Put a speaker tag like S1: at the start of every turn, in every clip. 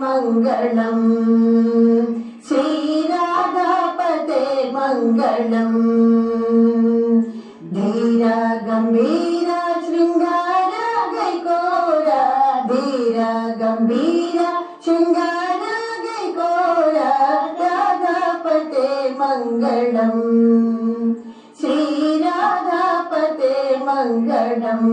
S1: మంగళం. శ్రీరాధాపతే మంగళం. ధీర గంభీర శృంగార గైకోర ధీర గంభీర శృంగార గైకోర రాధాపతే మంగళం. శ్రీరాధాపతే మంగళం.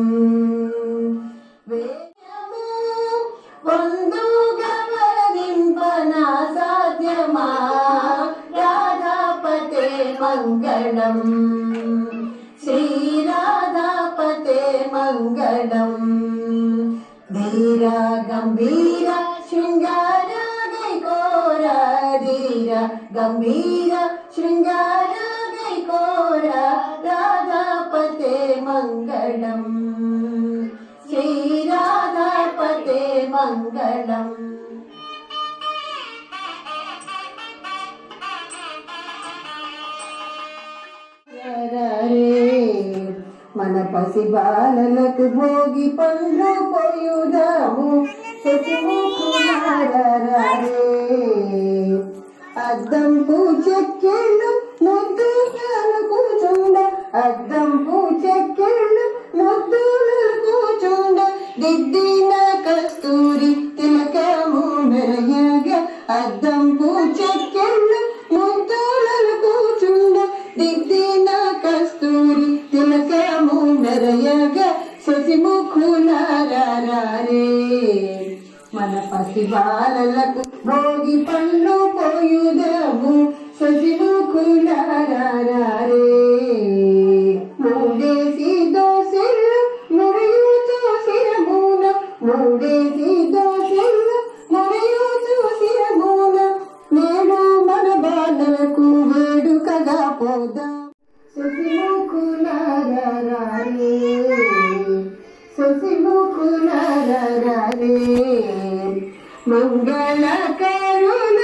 S1: రాధాపతే మంగళం శ్రీరాధాపతే మంగళం ధీర గంభీర శృంగార గైకోర ధీర గంభీర శృంగార గైకోర రాధాపతే మంగళం శ్రీరాధాపతే మన పసి బాలలకు భోగి పండ్లు పోయుదాము శశిముఖులారే అద్దం పూచెక్కిళ్ళు ముద్దు కూచుండ. అద్దం పూచెక్కిళ్ళు ముద్దు కూచుండ. దిద్దిన కస్తూరి తిలకము మెరగ అద్దం పూచెక్కిళ్ళు మెరయగ శశిముఖులారే మన పసి బాలలకు భోగి పండ్లు పోయుదము శశిముఖులారే మూడేసి దోసిల్లు మురియుచు శిరమున మూడేసి దోసిల్లు శశిముఖుల మంగళ కరుణ